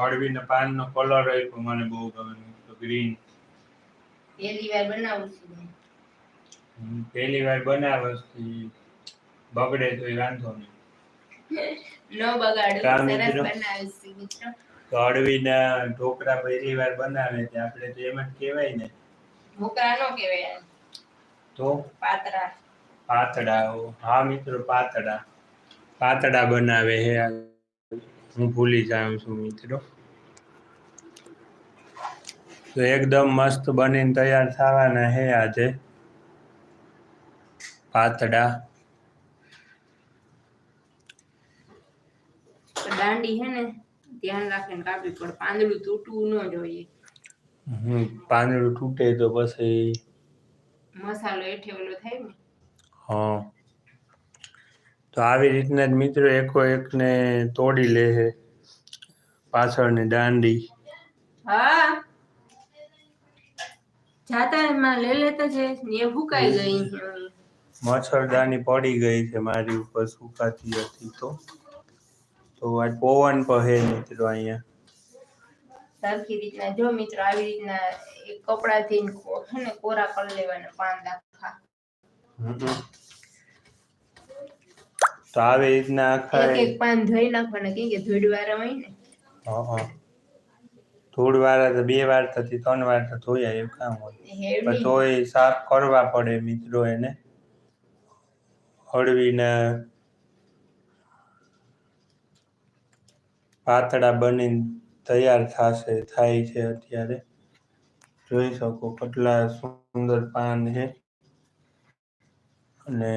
અળવીના પાનનો કલર હોય મને બહુ ગમે. તો ગ્રીન પહેલી વાર બનાવું છું પહેલી વાર બનાવસ બગડે તો એ વાંધો નહીં. ન બગાડું સરસ બનાવીશ મિત્રો. તો અળવીના ઢોકળા પહેલી વાર બનાવે તે આપણે તો એમ જ કહેવાય ને. ભૂકા નો કહેવાય તો? પાતરા પાતળા હા મિત્રો પાતળા. પાતળા બનાવે હે હું ભૂલી જાઉં છું મિત્રો. તો એકદમ મસ્ત બનીને તૈયાર થવાના હે આજે. પાતળા. દાંડી હે ને ધ્યાન રાખીને કાપવી પડે. પાંદડું તૂટવું ન જોઈએ. હમ પાંદડું તૂટે તો પછી મસાલો એઠે ઓલો થાય ને? હા. તો આવી રીતના જ મિત્રો એકો એકને તોડી લે છે. પાછળની દાંડી. હા. જાતા એમાં લઈ લેતા છે ને એ ભૂકાઈ ગઈ. મચ્છરદાની પડી ગઈ છે મારી ઉપર સુકાતી હતી તો. તો આ પવન પહે હે મિત્રો અહીંયા. સરખી રીતના જો મિત્રો આવી રીતના એક કપડાથી ને ને કોરા કરી લેવાના પાંદ આખા. તો આવી રીતના એક એક પાન ધોઈ નાખવાના કેમ કે ધૂળ વાળા હોય ને. હા ધૂળ વાળા તો બે વાર થતી ત્રણ વાર તો ધોયા એવું કામ હોય. પણ તોય સાફ કરવા પડે મિત્રો એને. હળવીને પાતળા બનીને તૈયાર થશે થાય છે અત્યારે. જોઈ શકો કેટલા સુંદર પાન છે. અને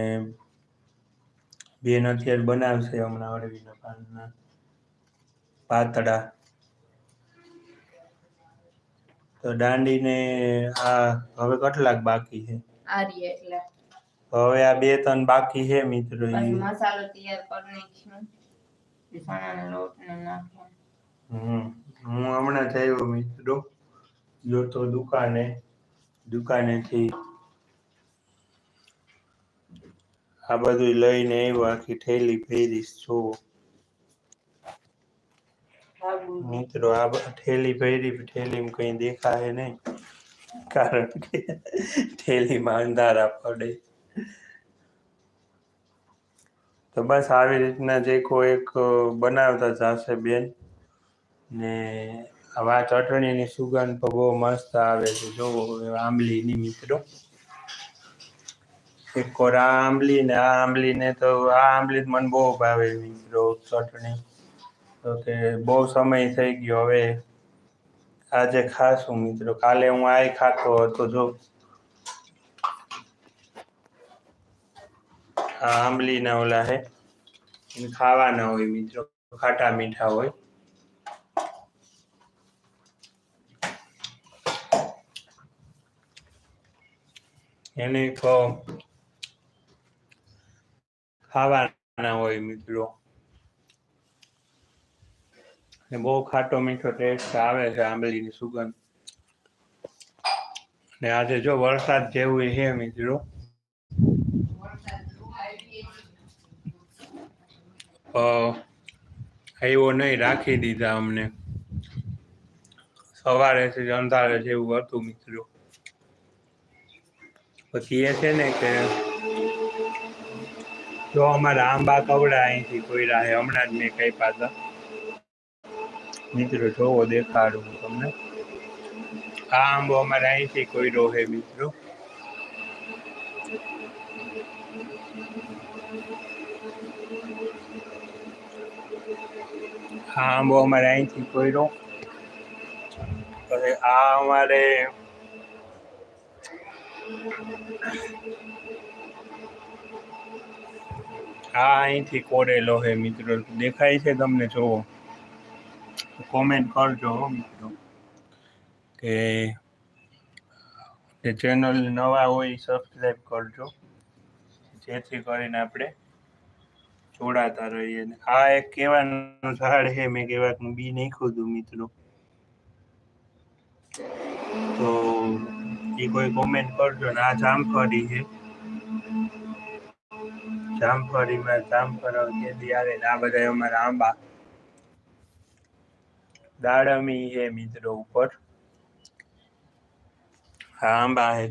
બેન અત્યારે બનાવશે હમણાં અળવીના પાનના પાતળા. તો દાંડીને આ હવે કેટલાક બાકી છે? આરી એટલે. હવે આ બે ત્રણ બાકી છે મિત્રો મસાલો તૈયાર કરી નાખ્યો ચણાના લોટ ને નાખ્યો હમ હું હમણાં આવ્યો મિત્રો. જોતો દુકાને દુકાનેથી આ બધું લઈને આવ્યો, આખી થેલી પહેરીશ જોવો મિત્રો, આ થેલી ફેરી થેલીમાં કઈ દેખાય નહીં. કારણ કે થેલીમાં અંધારા પડે. તો બસ આવી રીતના જે કોઈ એક બનાવતા જશે બેન. ને હવે આ ચટણીની સુગંધ બહુ મસ્ત આવે છે. જોવો આંબલીની મિત્રો. એક આ આંબલી ને, આ આંબલી ને તો આ આંબલી મને બહુ ભાવે મિત્રો ચટણી. તો કે બહુ સમય થઈ ગયો હવે. આજે ખાશું મિત્રો. કાલે હું આય ખાતો હતો જો. આ આંબલીના ઓલા હે. ખાવાના હોય મિત્રો. ખાટા મીઠા હોય. એને તો ખાવાના હોય મિત્રો. ને બહુ ખાટો મીઠો ટેસ્ટ આવે છે આંબલીની સુગંધ. ને આજે જો વરસાદ જેવું છે મિત્રો. આવ્યો નહીં રાખી દીધા અમને. સવારેથી અંધારે જેવું હતું મિત્રો. પછી એ છે ને કે જો અમારા આંબા કવડા અહીંથી કોઈ રાહે હમણાં જ મેં કઈ પાછા મિત્રો જોવો દેખાડું હું તમને. આ આંબો અમારે અહીંથી કોઈ રોહે મિત્રો. આ આંબો અમારે અહીંથી કોઈ રો આ અમારે આ અહીંથી કોરેલો હે મિત્રો દેખાય છે તમને જોવો. કોમેન્ટ કરજો મિત્રો. કે જે ચેનલ નવા હોય સબસ્ક્રાઈબ કરજો. જેથી કરીને આપણે જોડાતા રહીએ. આ એક કહેવાનું ઝાડ છે, મેં કહેવાનું બી નાખ્યું હતું મિત્રો. તો એ કોઈ કોમેન્ટ કરજો. ને આ જામફળી છે. જામફળીમાં જામફળ કેદી આવે આ બધા અમારા આંબા. દાડમી હે મિત્રો ઉપર. આંબા હે